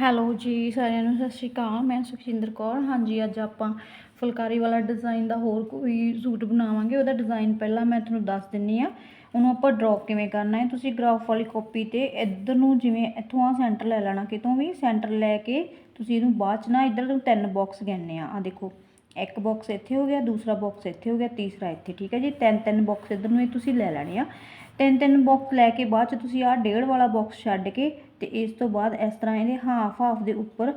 Hello ਜੀ, ਸਾਰਿਆਂ ਨੂੰ ਸਤਿ ਸ਼੍ਰੀ ਅਕਾਲ। ਮੈਂ ਸੁਖਜਿੰਦਰ ਕੌਰ। ਹਾਂਜੀ, ਅੱਜ ਆਪਾਂ ਫੁਲਕਾਰੀ ਵਾਲਾ ਡਿਜ਼ਾਈਨ ਦਾ ਹੋਰ ਕੋਈ ਸੂਟ ਬਣਾਵਾਂਗੇ। ਉਹਦਾ ਡਿਜ਼ਾਈਨ ਪਹਿਲਾਂ ਮੈਂ ਤੁਹਾਨੂੰ ਦੱਸ ਦਿੰਨੀ ਆ। ਉਹਨੂੰ ਆਪਾਂ ਡਰਾਅ ਕਿਵੇਂ ਕਰਨਾ ਹੈ? ਤੁਸੀਂ ਗ੍ਰਾਫ ਵਾਲੀ ਕਾਪੀ ਤੇ ਇੱਧਰ ਨੂੰ ਜਿਵੇਂ ਇੱਥੋਂ ਆ ਸੈਂਟਰ ਲੈ ਲੈਣਾ, ਕਿਤੋਂ ਵੀ ਸੈਂਟਰ ਲੈ ਕੇ ਤੁਸੀਂ ਇਹਨੂੰ ਬਾਅਦ ਚ ਨਾ ਇੱਧਰ ਨੂੰ ਤਿੰਨ ਬਾਕਸ ਗਿਣਨੇ ਆ। ਆ ਦੇਖੋ। ਇੱਕ ਬਾਕਸ ਇੱਥੇ ਹੋ ਗਿਆ, ਦੂਸਰਾ ਬਾਕਸ ਇੱਥੇ ਹੋ ਗਿਆ, ਤੀਸਰਾ ਇੱਥੇ, ਠੀਕ ਹੈ ਜੀ? ਤਿੰਨ ਤਿੰਨ ਬਾਕਸ ਇੱਧਰ ਨੂੰ ਇਹ ਤੁਸੀਂ ਲੈ ਲੈਣੇ ਆ। ਤਿੰਨ ਤਿੰਨ ਬਾਕਸ ਲੈ ਕੇ ਬਾਅਦ ਚ ਤੁਸੀਂ ਆਹ ਡੇਢ ਵਾਲਾ ਬਾਕਸ ਛੱਡ ਕੇ ਤੇ ਇਸ ਤੋਂ ਬਾਅਦ ਇਸ ਤਰ੍ਹਾਂ ਇਹਦੇ ਹਾਫ ਹਾਫ ਦੇ ਉੱਪਰ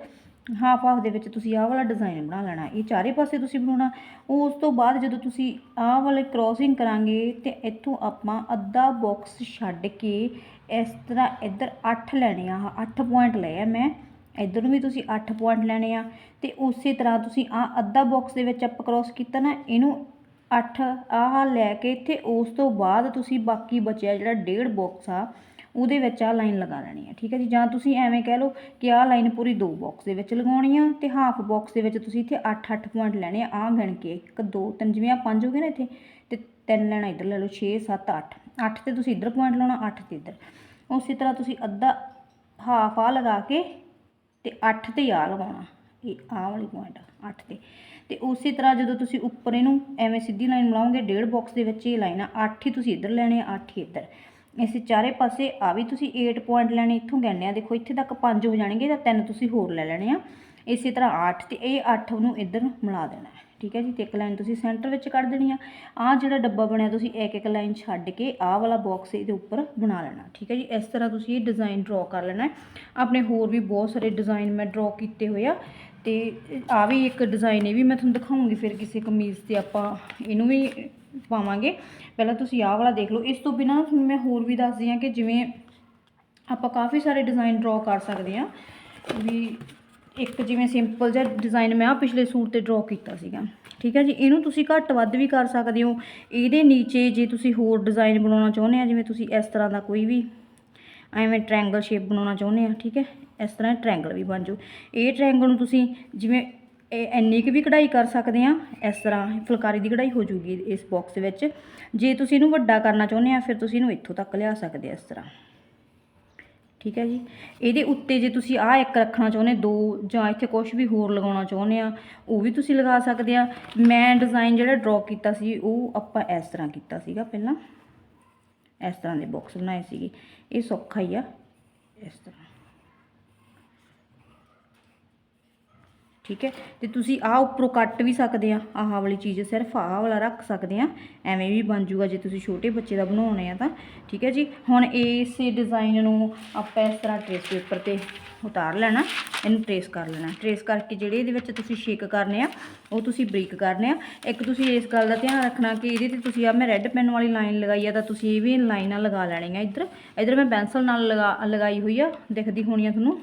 ਹਾਫ ਹਾਫ ਦੇ ਵਿੱਚ ਤੁਸੀਂ ਆਹ ਵਾਲਾ ਡਿਜ਼ਾਈਨ ਬਣਾ ਲੈਣਾ। ਇਹ ਚਾਰੇ ਪਾਸੇ ਤੁਸੀਂ ਬਣਾਉਣਾ। ਉਸ ਤੋਂ ਬਾਅਦ ਜਦੋਂ ਤੁਸੀਂ ਆਹ ਵਾਲੇ ਕ੍ਰੋਸਿੰਗ ਕਰਾਂਗੇ ਤੇ ਇੱਥੋਂ ਆਪਾਂ ਅੱਧਾ ਬਾਕਸ ਛੱਡ ਕੇ ਇਸ ਤਰ੍ਹਾਂ ਇੱਧਰ 8 ਲੈਣੇ ਆ। 8 ਪੁਆਇੰਟ ਲਏ ਆ ਮੈਂ। ਇੱਧਰ ਨੂੰ ਵੀ ਤੁਸੀਂ 8 ਪੁਆਇੰਟ ਲੈਣੇ ਆ ਤੇ ਉਸੇ ਤਰ੍ਹਾਂ ਤੁਸੀਂ ਆ ਅੱਧਾ ਬਾਕਸ ਦੇ ਵਿੱਚ ਆਪਾਂ ਕ੍ਰੋਸ ਕੀਤਾ ਨਾ, ਇਹਨੂੰ 8 ਆਹ ਲੈ ਕੇ ਤੇ ਉਸ ਤੋਂ ਬਾਅਦ ਤੁਸੀਂ ਬਾਕੀ ਬਚਿਆ ਜਿਹੜਾ ਡੇਢ ਬਾਕਸ ਆ, ਉਹਦੇ ਵਿੱਚ ਆ ਲਾਈਨ ਲਗਾ ਲੈਣੀ ਆ, ਠੀਕ ਹੈ ਜੀ? ਜਾਂ ਤੁਸੀਂ ਐਵੇਂ ਕਹਿ ਲਓ ਕਿ ਆਹ ਲਾਈਨ ਪੂਰੀ ਦੋ ਬਾਕਸ ਦੇ ਵਿੱਚ ਲਗਾਉਣੀ ਆ ਤੇ ਹਾਫ ਬਾਕਸ ਦੇ ਵਿੱਚ ਤੁਸੀਂ ਇੱਥੇ 8-8 ਪੁਆਇੰਟ ਲੈਣੇ ਆ ਆ ਗਿਣ ਕੇ 1 2 3 ਜਿਵੇਂ ਆ 5 ਹੋ ਗਏ ਨਾ ਇੱਥੇ, ਤੇ ਤਿੰਨ ਲੈਣਾ ਇੱਧਰ ਲੈ ਲਓ 6 7 8 8 ਤੇ ਤੁਸੀਂ ਇੱਧਰ ਪੁਆਇੰਟ ਲਾਉਣਾ 8 ਤੇ ਇੱਧਰ। ਉਸੇ ਤਰ੍ਹਾਂ ਤੁਸੀਂ ਅੱਧਾ ਹਾਫ ਆ ਲਗਾ ਕੇ ਤੇ 8 ਤੇ ਆ ਲਗਾਉਣਾ, ਇਹ ਆਹ ਵਾਲੀ ਪੁਆਇੰਟ 8 ਤੇ। ਤੇ ਉਸੇ ਤਰ੍ਹਾਂ ਜਦੋਂ ਤੁਸੀਂ ਉੱਪਰ ਇਹਨੂੰ ਐਵੇਂ ਸਿੱਧੀ ਲਾਈਨ ਬਣਾਓਗੇ ਡੇਢ ਬਾਕਸ ਦੇ ਵਿੱਚ ਇਹ ਲਾਈਨ ਆ 8 ਹੀ ਤੁਸੀਂ ਇੱਧਰ ਲੈਣੇ ਆ 8 ਹੀ ਇੱਧਰ। ਇਸੇ ਚਾਰੇ ਪਾਸੇ ਆ ਵੀ ਤੁਸੀਂ 8 ਪੁਆਇੰਟ ਲੈਣੇ, ਇੱਥੋਂ ਗਿਣਨੇ ਆ, ਦੇਖੋ ਇੱਥੇ ਤੱਕ 5 ਹੋ ਜਾਣਗੇ ਤਾਂ ਤਿੰਨ ਤੁਸੀਂ ਹੋਰ ਲੈ ਲੈਣੇ ਆ। ਇਸੇ ਤਰ੍ਹਾਂ 8 ਤੇ ਇਹ 8 ਨੂੰ ਇੱਧਰ ਮਿਲਾ ਦੇਣਾ ਹੈ। ਠੀਕ ਹੈ ਜੀ ਤੇ ਇੱਕ ਲਾਈਨ ਤੁਸੀਂ ਸੈਂਟਰ ਵਿੱਚ ਕੱਢ ਦੇਣੀ ਆ। ਆ ਜਿਹੜਾ ਡੱਬਾ ਬਣਿਆ ਤੁਸੀਂ ਇੱਕ ਇੱਕ ਲਾਈਨ ਛੱਡ ਕੇ ਆਹ ਵਾਲਾ ਬਾਕਸ ਇਹਦੇ ਉੱਪਰ ਬਣਾ ਲੈਣਾ, ਠੀਕ ਹੈ ਜੀ। ਇਸ ਤਰ੍ਹਾਂ ਤੁਸੀਂ ਇਹ ਡਿਜ਼ਾਈਨ ਡਰਾ ਕਰ ਲੈਣਾ ਆਪਣੇ ਹੋਰ ਵੀ ਬਹੁਤ ਸਾਰੇ ਡਿਜ਼ਾਈਨ ਮੈਂ ਡਰਾ ਕੀਤੇ ਹੋਏ ਆ। ਤੇ ਆ ਵੀ ਇੱਕ ਡਿਜ਼ਾਈਨ ਇਹ ਵੀ ਮੈਂ ਤੁਹਾਨੂੰ ਦਿਖਾਉਂਗੀ, ਫਿਰ ਕਿਸੇ ਕਮੀਜ਼ ਤੇ ਆਪਾਂ ਇਹਨੂੰ ਵੀ ਪਾਵਾਂਗੇ। ਪਹਿਲਾਂ ਤੁਸੀਂ ਆਹ ਵਾਲਾ ਦੇਖ ਲਓ। ਇਸ ਤੋਂ ਬਿਨਾਂ ਤੁਹਾਨੂੰ ਮੈਂ ਹੋਰ ਵੀ ਦੱਸਦੀ ਹਾਂ ਕਿ ਜਿਵੇਂ ਆਪਾਂ ਕਾਫੀ ਸਾਰੇ ਡਿਜ਼ਾਈਨ ਡਰਾ ਕਰ ਸਕਦੇ ਹਾਂ। ਵੀ ਇੱਕ ਜਿਵੇਂ ਸਿੰਪਲ ਜਿਹਾ ਡਿਜ਼ਾਈਨ ਮੈਂ ਆ ਪਿਛਲੇ ਸੂਟ ਤੇ ਡਰਾ ਕੀਤਾ ਸੀਗਾ। ਠੀਕ ਹੈ ਜੀ? ਇਹਨੂੰ ਤੁਸੀਂ ਘੱਟ ਵੱਧ ਵੀ ਕਰ ਸਕਦੇ ਹੋ। ਇਹਦੇ ਨੀਚੇ ਜੇ ਤੁਸੀਂ ਹੋਰ ਡਿਜ਼ਾਈਨ ਬਣਾਉਣਾ ਚਾਹੁੰਦੇ ਆ, ਜਿਵੇਂ ਤੁਸੀਂ ਇਸ ਤਰ੍ਹਾਂ ਦਾ ਕੋਈ ਵੀ ਐਵੇਂ ਟ੍ਰਾਇੰਗਲ ਸ਼ੇਪ ਬਣਾਉਣਾ ਚਾਹੁੰਦੇ ਆ, ਠੀਕ ਹੈ? ਇਸ ਤਰ੍ਹਾਂ ਟ੍ਰਾਇੰਗਲ ਵੀ ਬਣ ਜਾਓ। ਇਹ ਟ੍ਰਾਇੰਗਲ ਨੂੰ ਤੁਸੀਂ ਜਿਵੇਂ ਇਹ ਇੰਨੀ ਕੁ ਵੀ ਕਢਾਈ ਕਰ ਸਕਦੇ ਆ, ਇਸ ਤਰ੍ਹਾਂ ਫੁਲਕਾਰੀ ਦੀ ਕਢਾਈ ਹੋ ਜੂਗੀ ਇਸ ਬਾਕਸ ਵਿੱਚ। ਜੇ ਤੁਸੀਂ ਇਹਨੂੰ ਵੱਡਾ ਕਰਨਾ ਚਾਹੁੰਦੇ ਆ, ਫਿਰ ਤੁਸੀਂ ਇਹਨੂੰ ਇੱਥੋਂ ਤੱਕ ਲਿਆ ਸਕਦੇ ਆ ਇਸ ਤਰ੍ਹਾਂ। ਠੀਕ ਹੈ ਜੀ? ਇਹਦੇ ਉੱਤੇ ਜੇ ਤੁਸੀਂ ਆਹ ਇੱਕ ਰੱਖਣਾ ਚਾਹੁੰਦੇ, ਦੋ ਜਾਂ ਇੱਥੇ ਕੁਝ ਵੀ ਹੋਰ ਲਗਾਉਣਾ ਚਾਹੁੰਦੇ ਆ, ਉਹ ਵੀ ਤੁਸੀਂ ਲਗਾ ਸਕਦੇ ਆ। ਮੈਂ ਡਿਜ਼ਾਈਨ ਜਿਹੜਾ ਡਰਾ ਕੀਤਾ ਸੀ, ਉਹ ਆਪਾਂ ਇਸ ਤਰ੍ਹਾਂ ਕੀਤਾ ਸੀਗਾ ਪਹਿਲਾਂ। ਇਸ ਤਰ੍ਹਾਂ ਦੇ ਬਾਕਸ ਬਣਾਏ ਸੀਗੇ। ਇਹ ਸੌਖਾ ਹੀ ਆ। ਇਸ ਤਰ੍ਹਾਂ। ਠੀਕ ਹੈ? ਤੇ ਤੁਸੀਂ ਆਹ ਉੱਪਰੋਂ ਕੱਟ ਵੀ ਸਕਦੇ ਆ, ਆਹ ਵਾਲੀ ਚੀਜ਼ ਸਿਰਫ ਆਹ ਵਾਲਾ ਰੱਖ ਸਕਦੇ ਆ, ਐਵੇਂ ਵੀ ਬਣ ਜੂਗਾ ਜੇ ਤੁਸੀਂ ਛੋਟੇ ਬੱਚੇ ਦਾ ਬਣਾਉਣੇ ਆ ਤਾਂ। ਠੀਕ ਹੈ ਜੀ? ਹੁਣ ਇਸ ਡਿਜ਼ਾਈਨ ਨੂੰ ਆਪਾਂ ਇਸ ਤਰ੍ਹਾਂ ਟ੍ਰੇਸ ਪੇਪਰ ਤੇ ਉਤਾਰ ਲੈਣਾ, ਇਹਨੂੰ ਟ੍ਰੇਸ ਕਰ ਲੈਣਾ। ਟ੍ਰੇਸ ਕਰਕੇ ਜਿਹੜੇ ਇਹਦੇ ਵਿੱਚ ਤੁਸੀਂ ਸ਼ੇਕ ਕਰਨੇ ਆ, ਉਹ ਤੁਸੀਂ ਬਰੀਕ ਕਰਨੇ ਆ। ਇੱਕ ਤੁਸੀਂ ਇਸ ਗੱਲ ਦਾ ਧਿਆਨ ਰੱਖਣਾ ਕਿ ਇਹਦੇ ਤੇ ਤੁਸੀਂ ਆ ਮੈਂ ਰੈੱਡ ਪੈਨ ਵਾਲੀ ਲਾਈਨ ਲਗਾਈ ਆ ਤਾਂ ਤੁਸੀਂ ਇਹ ਵੀ ਲਾਈਨਾਂ ਲਗਾ ਲੈਣੀਆਂ ਇੱਧਰ। ਇੱਧਰ ਮੈਂ ਪੈਨਸਲ ਨਾਲ ਲਗਾ, ਲਗਾਈ ਹੋਈ ਆ, ਦਿਖਦੀ ਹੋਣੀ ਆ ਤੁਹਾਨੂੰ।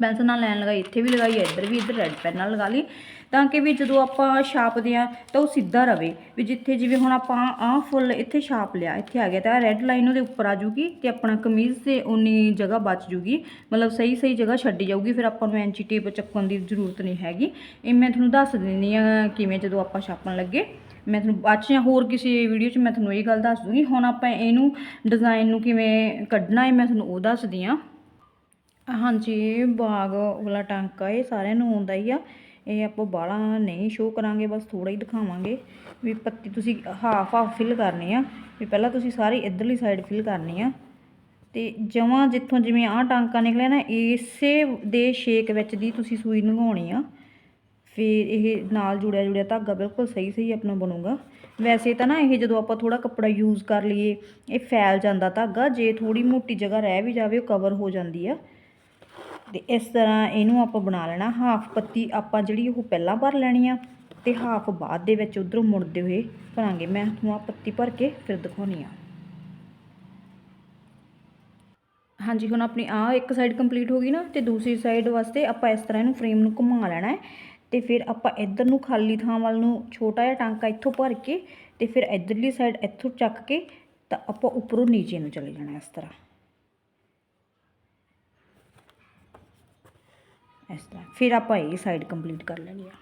ਪੈਨਸਲ ਨਾਲ ਲਾਈਨ ਲਗਾਈ, ਇੱਥੇ ਵੀ ਲਗਾਈ ਹੈ ਇੱਧਰ ਵੀ, ਇੱਧਰ ਰੈੱਡ ਪੈਨ ਨਾਲ ਲਗਾ ਲਈ, ਤਾਂ ਕਿ ਵੀ ਜਦੋਂ ਆਪਾਂ ਛਾਪਦੇ ਆ ਤਾਂ ਉਹ ਸਿੱਧਾ ਰਵੇ। ਵੀ ਜਿੱਥੇ ਜਿਵੇਂ ਹੁਣ ਆਪਾਂ ਆਹ ਫੁੱਲ ਇੱਥੇ ਛਾਪ ਲਿਆ, ਇੱਥੇ ਆ ਗਿਆ ਤਾਂ ਰੈੱਡ ਲਾਈਨ ਉਹਦੇ ਉੱਪਰ ਆ ਜੂਗੀ ਤੇ ਆਪਣਾ ਕਮੀਜ਼ ਤੇ ਉਨੀ ਜਗ੍ਹਾ ਬਚ ਜੂਗੀ। ਮਤਲਬ ਸਹੀ ਸਹੀ ਜਗ੍ਹਾ ਛੱਡੀ ਜਾਊਗੀ, ਫਿਰ ਆਪਾਂ ਨੂੰ ਐਂਚੀ ਟੇਪ ਚੱਕਣ ਦੀ ਜ਼ਰੂਰਤ ਨਹੀਂ ਹੈਗੀ। ਇਹ ਮੈਂ ਤੁਹਾਨੂੰ ਦੱਸ ਦਿੰਦੀ ਆ ਕਿਵੇਂ ਜਦੋਂ ਆਪਾਂ ਛਾਪਣ ਲੱਗੇ। ਮੈਂ ਤੁਹਾਨੂੰ ਬਾਅਦ 'ਚ ਜਾਂ ਹੋਰ ਕਿਸੇ ਵੀਡੀਓ 'ਚ ਮੈਂ ਤੁਹਾਨੂੰ ਇਹ ਗੱਲ ਦੱਸ ਦੂੰਗੀ। ਹੁਣ ਆਪਾਂ ਇਹਨੂੰ ਡਿਜ਼ਾਈਨ ਨੂੰ ਕਿਵੇਂ ਕੱਢਣਾ ਹੈ ਮੈਂ ਤੁਹਾਨੂੰ ਉਹ ਦੱਸਦੀ ਆ ਹਾਂਜੀ ਬਾਗ ਵਾਲਾ ਟਾਂਕਾ, ਇਹ ਸਾਰਿਆਂ ਨੂੰ ਆਉਂਦਾ ਹੀ ਆ। ਇਹ ਆਪਾਂ ਬਾਹਲਾ ਨਹੀਂ ਸ਼ੋਅ ਕਰਾਂਗੇ, ਬਸ ਥੋੜਾ ਹੀ ਦਿਖਾਵਾਂਗੇ ਵੀ ਪੱਤੀ ਤੁਸੀਂ ਹਾਫ ਹਾਫ ਫਿਲ ਕਰਨੀ ਆ। ਵੀ ਪਹਿਲਾਂ ਤੁਸੀਂ ਸਾਰੀ ਇਧਰਲੀ ਸਾਈਡ ਫਿਲ ਕਰਨੀ ਆ। ਤੇ ਜਮਾਂ ਜਿੱਥੋਂ ਜਿਵੇਂ ਆਹ ਟਾਂਕਾ ਨਿਕਲਿਆ ਨਾ, ਇਸੇ ਦੇ ਸ਼ੇਕ ਵਿੱਚ ਦੀ ਤੁਸੀਂ ਸੂਈ ਲੰਘਾਉਣੀ ਆ। ਫਿਰ ਇਹ ਨਾਲ ਜੁੜਿਆ ਜੁੜਿਆ ਧਾਗਾ ਬਿਲਕੁਲ ਸਹੀ ਸਹੀ ਆਪਣਾ ਬਣੂਗਾ। ਵੈਸੇ ਤਾਂ ਨਾ ਇਹ ਜਦੋਂ ਆਪਾਂ ਥੋੜਾ ਕੱਪੜਾ ਯੂਜ਼ ਕਰ ਲਈਏ, ਇਹ ਫੈਲ ਜਾਂਦਾ ਧਾਗਾ, ਜੇ ਥੋੜੀ ਮੋਟੀ ਜਗ੍ਹਾ ਰਹਿ ਵੀ ਜਾਵੇ, ਉਹ ਕਵਰ ਹੋ ਜਾਂਦੀ ਆ। ਤੇ ਇਸ ਤਰ੍ਹਾਂ ਇਹਨੂੰ ਆਪਾਂ ਬਣਾ ਲੈਣਾ ਹਾਫ ਪੱਤੀ ਆਪਾਂ ਜਿਹੜੀ ਉਹ ਪਹਿਲਾਂ ਭਰ ਲੈਣੀ ਆ ਤੇ ਹਾਫ ਬਾਅਦ ਦੇ ਵਿੱਚ ਉਧਰੋਂ ਮੁੜਦੇ ਹੋਏ ਭਰਾਂਗੇ। ਮੈਂ ਤੁਹਾਨੂੰ ਆ ਪੱਤੀ ਭਰ ਕੇ ਫਿਰ ਦਿਖਾਉਣੀ ਆ। ਹਾਂਜੀ, ਹੁਣ ਆਪਣੀ ਆ ਇੱਕ ਸਾਈਡ ਕੰਪਲੀਟ ਹੋ ਗਈ ਨਾ ਤੇ ਦੂਸਰੀ ਸਾਈਡ ਵਾਸਤੇ ਆਪਾਂ ਇਸ ਤਰ੍ਹਾਂ ਇਹਨੂੰ ਫਰੇਮ ਨੂੰ ਘੁਮਾ ਲੈਣਾ ਹੈ ਤੇ ਫਿਰ ਆਪਾਂ ਇੱਧਰ ਨੂੰ ਖਾਲੀ ਥਾਂ ਵੱਲ ਨੂੰ ਛੋਟਾ ਜਿਹਾ ਟਾਂਕਾ ਇੱਥੋਂ ਭਰ ਕੇ ਤੇ ਫਿਰ ਇੱਧਰਲੀ ਸਾਈਡ ਇੱਥੋਂ ਚੱਕ ਕੇ ਤਾਂ ਆਪਾਂ ਉੱਪਰੋਂ ਨੀਚੇ ਨੂੰ ਚਲੇ ਜਾਣਾ ਇਸ ਤਰ੍ਹਾਂ। ਇਸ ਤਰ੍ਹਾਂ। ਫਿਰ ਆਪਾਂ ਇਹ ਸਾਈਡ ਕੰਪਲੀਟ ਕਰ ਲੈਣੀ ਆ।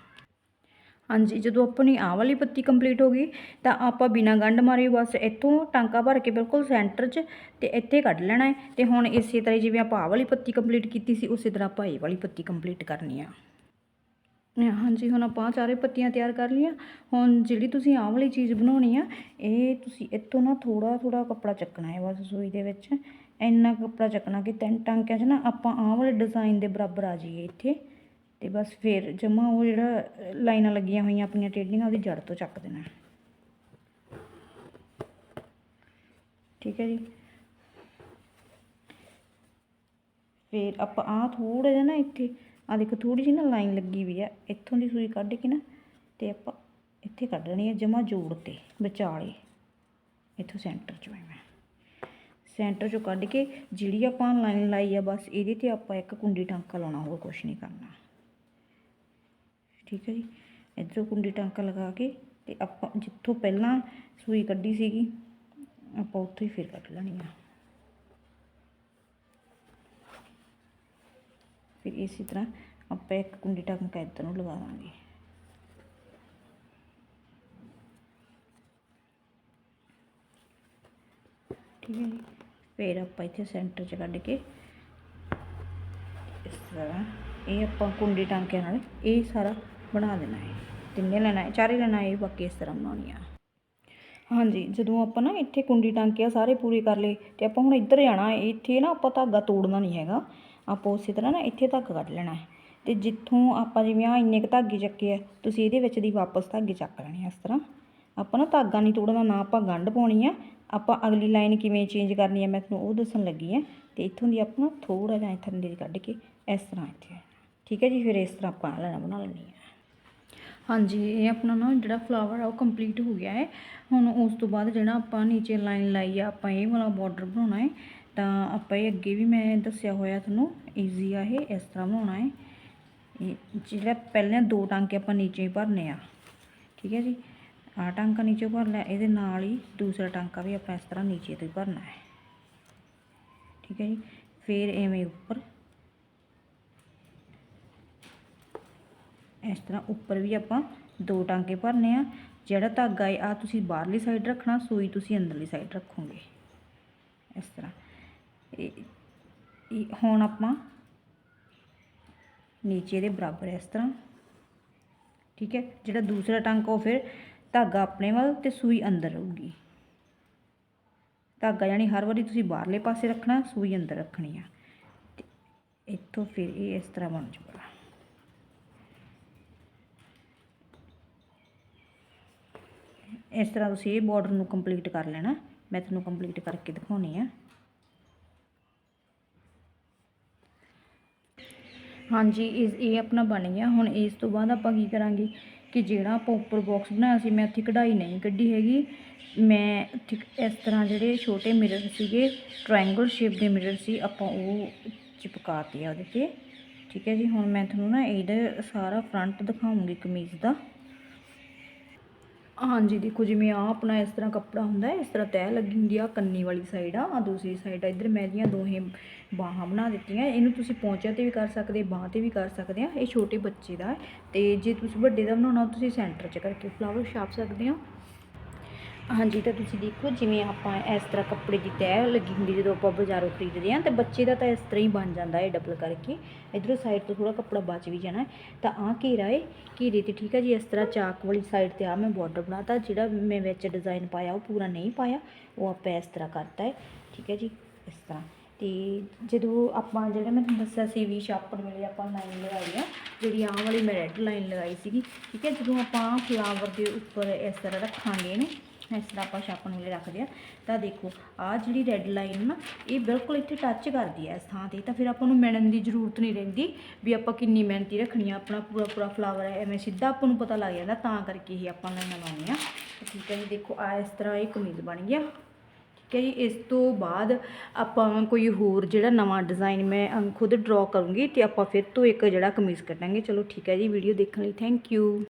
ਹਾਂਜੀ, ਜਦੋਂ ਆਪਣੀ ਆਹ ਵਾਲੀ ਪੱਤੀ ਕੰਪਲੀਟ ਹੋ ਗਈ, ਤਾਂ ਆਪਾਂ ਬਿਨਾਂ ਗੰਢ ਮਾਰੇ ਬਸ ਇੱਥੋਂ ਟਾਂਕਾ ਭਰ ਕੇ ਬਿਲਕੁਲ ਸੈਂਟਰ 'ਚ ਤੇ ਇੱਥੇ ਕੱਢ ਲੈਣਾ ਹੈ। ਤੇ ਹੁਣ ਇਸੇ ਤਰ੍ਹਾਂ ਹੀ ਜਿਵੇਂ ਆਪਾਂ ਆਹ ਵਾਲੀ ਪੱਤੀ ਕੰਪਲੀਟ ਕੀਤੀ ਸੀ, ਉਸੇ ਤਰ੍ਹਾਂ ਆਪਾਂ ਇਹ ਵਾਲੀ ਪੱਤੀ ਕੰਪਲੀਟ ਕਰਨੀ ਆ। ਹਾਂਜੀ, ਹੁਣ ਆਪਾਂ ਚਾਰੇ ਪੱਤੀਆਂ ਤਿਆਰ ਕਰ ਲਈਆਂ। ਹੁਣ ਜਿਹੜੀ ਤੁਸੀਂ ਆਹ ਵਾਲੀ ਚੀਜ਼ ਬਣਾਉਣੀ ਆ, ਇਹ ਤੁਸੀਂ ਇੱਥੋਂ ਨਾ ਥੋੜਾ ਥੋੜਾ ਕੱਪੜਾ ਚੱਕਣਾ ਹੈ ਬਸ ਸੂਈ ਦੇ ਵਿੱਚ। ਇੰਨਾ ਕੱਪੜਾ ਚੱਕਣਾ ਕਿ ਤਿੰਨ ਟਾਂਕਿਆਂ 'ਚ ਨਾ ਆਪਾਂ ਆਹ ਵਾਲੇ ਡਿਜ਼ਾਈਨ ਦੇ ਬਰਾਬਰ ਆ ਜਾਈਏ ਇੱਥੇ। ਤੇ ਬਸ ਫਿਰ ਜਮਾ ਉਹ ਜਿਹੜਾ ਲਾਈਨਾਂ ਲੱਗੀਆਂ ਹੋਈਆਂ ਆਪਣੀਆਂ ਟੇਢੀਆਂ, ਉਹਦੀ ਜੜ ਤੋਂ ਚੱਕ ਦੇਣਾ। ਠੀਕ ਹੈ ਜੀ। ਫਿਰ ਆਪਾਂ ਆਹ ਥੋੜਾ ਜਿਹਾ ਨਾ ਇੱਥੇ ਆ ਦੇਖੋ ਥੋੜੀ ਜਿਹੀ ਨਾ ਲਾਈਨ ਲੱਗੀ ਵੀ ਆ, ਇੱਥੋਂ ਦੀ ਸੂਈ ਕੱਢ ਕੇ ਨਾ ਤੇ ਆਪਾਂ ਇੱਥੇ ਕੱਢਣੀ ਹੈ ਜਮਾ ਜੋੜ ਤੇ, ਵਿਚਾਲੇ। ਇੱਥੋਂ ਸੈਂਟਰ ਚੋਂ ਮੈਂ ਸੈਂਟਰ ਚੋਂ ਕੱਢ ਕੇ ਜਿਹੜੀ ਆਪਾਂ ਲਾਈਨ ਲਾਈ ਆ, ਬਸ ਇਹਦੇ ਤੇ ਆਪਾਂ ਇੱਕ ਕੁੰਡੀ ਟਾਂਕਾ ਲਾਉਣਾ, ਹੋਰ ਕੁਝ ਨਹੀਂ ਕਰਨਾ। ਠੀਕ ਹੈ ਜੀ? ਇੱਧਰੋਂ ਕੁੰਡੀ ਟਾਂਕਾ ਲਗਾ ਕੇ ਤੇ ਆਪਾਂ ਜਿੱਥੋਂ ਪਹਿਲਾਂ ਸੂਈ ਕੱਢੀ ਸੀਗੀ, ਆਪਾਂ ਉੱਥੋਂ ਹੀ ਫਿਰ ਕੱਢ ਲੈਣੀ ਆ। ਫਿਰ ਇਸੇ ਤਰ੍ਹਾਂ ਆਪਾਂ ਇੱਕ ਕੁੰਡੀ ਟਾਂਕਾ ਇੱਧਰ ਨੂੰ ਲਗਾ ਦਾਂਗੇ ਠੀਕ ਹੈ ਜੀ? ਫਿਰ ਆਪਾਂ ਇੱਥੇ ਸੈਂਟਰ 'ਚ ਕੱਢ ਕੇ ਇਸ ਤਰ੍ਹਾਂ ਇਹ ਆਪਾਂ ਕੁੰਡੀ ਟਾਂਕਿਆਂ ਨਾਲ ਇਹ ਸਾਰਾ ਬਣਾ ਦੇਣਾ ਹੈ। ਤਿੰਨੇ ਲੈਣਾ ਹੈ, ਚਾਰੇ ਲੈਣਾ ਹੈ ਬਾਕੀ ਇਸ ਤਰ੍ਹਾਂ ਬਣਾਉਣੀ ਆ। ਹਾਂਜੀ, ਜਦੋਂ ਆਪਾਂ ਨਾ ਇੱਥੇ ਕੁੰਡੀ ਟਾਂਕੇ ਆ ਸਾਰੇ ਪੂਰੇ ਕਰ ਲਏ ਤੇ ਆਪਾਂ ਹੁਣ ਇੱਧਰ ਜਾਣਾ ਹੈ, ਇੱਥੇ ਨਾ ਆਪਾਂ ਧਾਗਾ ਤੋੜਨਾ ਨਹੀਂ ਹੈਗਾ। ਆਪਾਂ ਉਸੇ ਤਰ੍ਹਾਂ ਨਾ ਇੱਥੇ ਧਾਗਾ ਕੱਢ ਲੈਣਾ ਹੈ। ਤੇ ਜਿੱਥੋਂ ਆਪਾਂ ਜਿਵੇਂ ਆ ਇੰਨੇ ਕੁ ਧਾਗੇ ਚੱਕੇ ਆ, ਤੁਸੀਂ ਇਹਦੇ ਵਿੱਚ ਦੀ ਵਾਪਸ ਧਾਗੇ ਚੱਕ ਲੈਣੇ ਇਸ ਤਰ੍ਹਾਂ। ਆਪਾਂ ਨਾ ਧਾਗਾ ਨਹੀਂ ਤੋੜਨਾ, ਨਾ ਆਪਾਂ ਗੰਢ ਪਾਉਣੀ ਆ। ਆਪਾਂ ਅਗਲੀ ਲਾਈਨ ਕਿਵੇਂ ਚੇਂਜ ਕਰਨੀ ਹੈ ਮੈਂ ਤੁਹਾਨੂੰ ਉਹ ਦੱਸਣ ਲੱਗੀ ਆ। ਤੇ ਇੱਥੋਂ ਦੀ ਆਪਾਂ ਥੋੜਾ ਜਿਹਾ ਇੱਥੇ ਦੀ ਕੱਢ ਕੇ ਇਸ ਤਰ੍ਹਾਂ ਇੱਥੇ ਠੀਕ ਹੈ ਜੀ, ਫਿਰ ਇਸ ਤਰ੍ਹਾਂ ਆਪਾਂ ਲੈਣਾ ਬਣਾ ਲੈਣੀ ਹੈ ਹਾਂਜੀ, ਇਹ ਆਪਣਾ ਨਾ ਜਿਹੜਾ ਫਲਾਵਰ ਆ, ਉਹ ਕੰਪਲੀਟ ਹੋ ਗਿਆ ਹੈ। ਹੁਣ ਉਸ ਤੋਂ ਬਾਅਦ ਜਿਹੜਾ ਆਪਾਂ ਨੀਚੇ ਲਾਈਨ ਲਾਈ ਆ, ਆਪਾਂ ਇਹ ਵਾਲਾ ਬਾਰਡਰ ਬਣਾਉਣਾ ਹੈ। ਤਾਂ ਆਪਾਂ ਇਹ ਅੱਗੇ ਵੀ ਮੈਂ ਦੱਸਿਆ ਹੋਇਆ ਤੁਹਾਨੂੰ ਈਜ਼ੀ ਆ ਇਹ, ਇਸ ਤਰ੍ਹਾਂ ਬਣਾਉਣਾ ਹੈ। ਇਹ ਜਿਹੜਾ ਪਹਿਲਾਂ ਦੋ ਟਾਂਕੇ ਆਪਾਂ ਨੀਚੇ ਹੀ ਭਰਨੇ ਆ। ਠੀਕ ਹੈ ਜੀ। ਆਹ ਟਾਂਕਾ ਨੀਚੇ ਭਰ ਲਿਆ, ਇਹਦੇ ਨਾਲ ਹੀ ਦੂਸਰਾ ਟਾਂਕਾ ਵੀ ਆਪਾਂ ਇਸ ਤਰ੍ਹਾਂ ਨੀਚੇ ਤੋਂ ਹੀ ਭਰਨਾ ਹੈ। ਠੀਕ ਹੈ ਜੀ, ਫਿਰ ਐਵੇਂ ਉੱਪਰ। ਇਸ ਤਰ੍ਹਾਂ ਉੱਪਰ ਵੀ ਆਪਾਂ ਦੋ ਟਾਂਕੇ ਭਰਨੇ ਆ, ਜਿਹੜਾ ਧਾਗਾ ਹੈ ਆ ਤੁਸੀਂ ਬਾਹਰਲੀ ਸਾਈਡ ਰੱਖਣਾ, ਸੂਈ ਤੁਸੀਂ ਅੰਦਰਲੀ ਸਾਈਡ ਰੱਖੋਗੇ। ਇਸ ਤਰ੍ਹਾਂ। ਇਹ ਹੁਣ ਆਪਾਂ ਨੀਚੇ ਦੇ ਬਰਾਬਰ ਇਸ ਤਰ੍ਹਾਂ। ਠੀਕ ਹੈ, ਜਿਹੜਾ ਦੂਸਰਾ ਟਾਂਕਾ ਉਹ ਫਿਰ ਧਾਗਾ ਆਪਣੇ ਵੱਲ ਤੇ ਸੂਈ ਅੰਦਰ ਰਹੂਗੀ। ਧਾਗਾ ਯਾਨੀ ਹਰ ਵਾਰੀ ਤੁਸੀਂ ਬਾਹਰਲੇ ਪਾਸੇ ਰੱਖਣਾ, ਸੂਈ ਅੰਦਰ ਰੱਖਣੀ ਆ। ਤੇ ਇੱਥੋਂ ਫਿਰ ਇਹ ਇਸ ਤਰ੍ਹਾਂ ਬਣ ਜਾਊਗਾ। ਇਸ ਤਰ੍ਹਾਂ ਤੁਸੀਂ ਇਹ ਬਾਰਡਰ ਨੂੰ ਕੰਪਲੀਟ ਕਰ ਲੈਣਾ। ਮੈਂ ਤੁਹਾਨੂੰ ਕੰਪਲੀਟ ਕਰਕੇ ਦਿਖਾਉਣੀ ਆ। ਹਾਂਜੀ, ਇਸ ਇਹ ਆਪਣਾ ਬਣ ਗਿਆ। ਹੁਣ ਇਸ ਤੋਂ ਬਾਅਦ ਆਪਾਂ ਕੀ ਕਰਾਂਗੇ? ਕਿ ਜਿਹੜਾ ਆਪਾਂ ਉੱਪਰ ਬਾਕਸ ਬਣਾਇਆ ਸੀ, ਮੈਂ ਉੱਥੇ ਕਢਾਈ ਨਹੀਂ ਕੱਢੀ ਹੈਗੀ। ਮੈਂ ਉੱਥੇ ਇਸ ਤਰ੍ਹਾਂ ਜਿਹੜੇ ਛੋਟੇ ਮਿਰਰ ਸੀਗੇ ਟ੍ਰਾਇੰਗਲ ਸ਼ੇਪ ਦੇ ਮਿਰਰ ਸੀ, ਆਪਾਂ ਉਹ ਚਿਪਕਾਤੇ ਆ ਉਹਦੇ ਤੇ। ਠੀਕ ਹੈ ਜੀ, ਹੁਣ ਮੈਂ ਤੁਹਾਨੂੰ ਨਾ ਇਹਦਾ ਸਾਰਾ ਫਰੰਟ ਦਿਖਾਉਂਗੀ ਕਮੀਜ਼ ਦਾ। ਹਾਂਜੀ, ਦੇਖੋ ਜਿਵੇਂ ਆ ਆਪਣਾ ਇਸ ਤਰ੍ਹਾਂ ਕੱਪੜਾ ਹੁੰਦਾ ਹੈ, ਇਸ ਤਰ੍ਹਾਂ ਤੈਅ ਲੱਗੀ ਹੁੰਦੀ ਆ ਕੰਨੀ ਵਾਲੀ ਸਾਈਡ ਆ ਆ ਦੂਸਰੀ ਸਾਈਡ ਆ। ਇੱਧਰ ਮੈਂ ਇਹਦੀਆਂ ਦੋਹੇ ਬਾਹਾਂ ਬਣਾ ਦਿੱਤੀਆਂ, ਇਹਨੂੰ ਤੁਸੀਂ ਪੌਂਚਿਆਂ ਤੇ ਵੀ ਕਰ ਸਕਦੇ, ਬਾਹਾਂ ਤੇ ਵੀ ਕਰ ਸਕਦੇ ਆ। ਇਹ ਛੋਟੇ ਬੱਚੇ ਦਾ ਹੈ ਤੇ ਜੇ ਤੁਸੀਂ ਵੱਡੇ ਦਾ ਬਣਾਉਣਾ, ਤੁਸੀਂ ਸੈਂਟਰ 'ਚ ਕਰਕੇ ਫਲਾਵਰ ਛਾਪ ਸਕਦੇ ਹੋ। ਹਾਂਜੀ, ਤਾਂ ਤੁਸੀਂ ਦੇਖੋ ਜਿਵੇਂ ਆਪਾਂ ਇਸ ਤਰ੍ਹਾਂ ਕੱਪੜੇ ਦੀ ਤੈਅ ਲੱਗੀ ਹੁੰਦੀ ਜਦੋਂ ਆਪਾਂ ਬਾਜ਼ਾਰੋਂ ਖਰੀਦਦੇ ਹਾਂ, ਤਾਂ ਬੱਚੇ ਦਾ ਤਾਂ ਇਸ ਤਰ੍ਹਾਂ ਹੀ ਬਣ ਜਾਂਦਾ ਹੈ ਡਬਲ ਕਰਕੇ। ਇਧਰੋਂ ਸਾਈਡ ਤੋਂ ਥੋੜਾ ਕੱਪੜਾ ਬਚ ਵੀ ਜਾਣਾ ਤਾਂ ਆਹ ਘੇਰਾ ਹੈ, ਘੇਰੇ ਤੇ ਠੀਕ ਹੈ ਜੀ, ਇਸ ਤਰ੍ਹਾਂ ਚਾਕ ਵਾਲੀ ਸਾਈਡ ਤੇ ਆ ਮੈਂ ਬਾਰਡਰ ਬਣਾਤਾ, ਜਿਹੜਾ ਮੈਂ ਵਿੱਚ ਡਿਜ਼ਾਈਨ ਪਾਇਆ, ਉਹ ਪੂਰਾ ਨਹੀਂ ਪਾਇਆ, ਉਹ ਆਪਾਂ ਇਸ ਤਰ੍ਹਾਂ ਕਰਤਾ ਹੈ। ਠੀਕ ਹੈ ਜੀ, ਇਸ ਤਰ੍ਹਾਂ। ਤੇ ਜਦੋਂ ਆਪਾਂ ਜਿਹੜਾ ਮੈਂ ਤੁਹਾਨੂੰ ਦੱਸਿਆ ਸੀ ਵੀ ਛਾਪਣ ਵੇਲੇ ਆਪਾਂ ਲਾਈਨ ਲਗਾਈ ਆ ਜਿਹੜੀ ਆਹ ਵਾਲੀ ਮੈਂ ਰੈੱਡ ਲਾਈਨ ਲਗਾਈ ਸੀਗੀ, ਠੀਕ ਹੈ, ਜਦੋਂ ਆਪਾਂ ਫਲਾਵਰ ਦੇ ਉੱਪਰ ਇਸ ਤਰ੍ਹਾਂ ਰੱਖਾਂਗੇ ਇਹਨੂੰ ਇਸ ਤਰ੍ਹਾਂ ਆਪਾਂ ਛਾਪਣ ਵੇਲੇ ਰੱਖਦੇ ਆ। ਤਾਂ ਦੇਖੋ, ਆਹ ਜਿਹੜੀ ਰੈੱਡ ਲਾਈਨ ਨਾ, ਇਹ ਬਿਲਕੁਲ ਇੱਥੇ ਟੱਚ ਕਰਦੀ ਹੈ ਇਸ ਥਾਂ ਤੇ। ਤਾਂ ਫਿਰ ਆਪਾਂ ਨੂੰ ਮਿਣਨ ਦੀ ਜ਼ਰੂਰਤ ਨਹੀਂ ਰਹਿੰਦੀ ਵੀ ਆਪਾਂ ਕਿੰਨੀ ਮਿਹਨਤੀ ਰੱਖਣੀ ਆ। ਆਪਣਾ ਪੂਰਾ ਪੂਰਾ ਫਲਾਵਰ ਹੈ ਐਵੇਂ ਸਿੱਧਾ ਆਪਾਂ ਨੂੰ ਪਤਾ ਲੱਗ ਜਾਂਦਾ। ਤਾਂ ਕਰਕੇ ਹੀ ਆਪਾਂ ਲਾਈਨਾਂ ਲਾਉਣੀਆਂ ਤਾਂ ਠੀਕ ਹੈ ਜੀ, ਦੇਖੋ ਆ ਇਸ ਤਰ੍ਹਾਂ ਇਹ ਕਮੀਜ਼ ਬਣ ਗਿਆ। ਠੀਕ ਹੈ ਜੀ, ਇਸ ਤੋਂ ਬਾਅਦ ਆਪਾਂ ਕੋਈ ਹੋਰ ਜਿਹੜਾ ਨਵਾਂ ਡਿਜ਼ਾਈਨ ਮੈਂ ਖੁਦ ਡਰਾ ਕਰੂੰਗੀ ਤੇ ਆਪਾਂ ਫਿਰ ਤੋਂ ਇੱਕ ਜਿਹੜਾ ਕਮੀਜ਼ ਕੱਢਾਂਗੇ। ਚਲੋ ਠੀਕ ਹੈ ਜੀ ਵੀਡੀਓ ਦੇਖਣ ਲਈ ਥੈਂਕ ਯੂ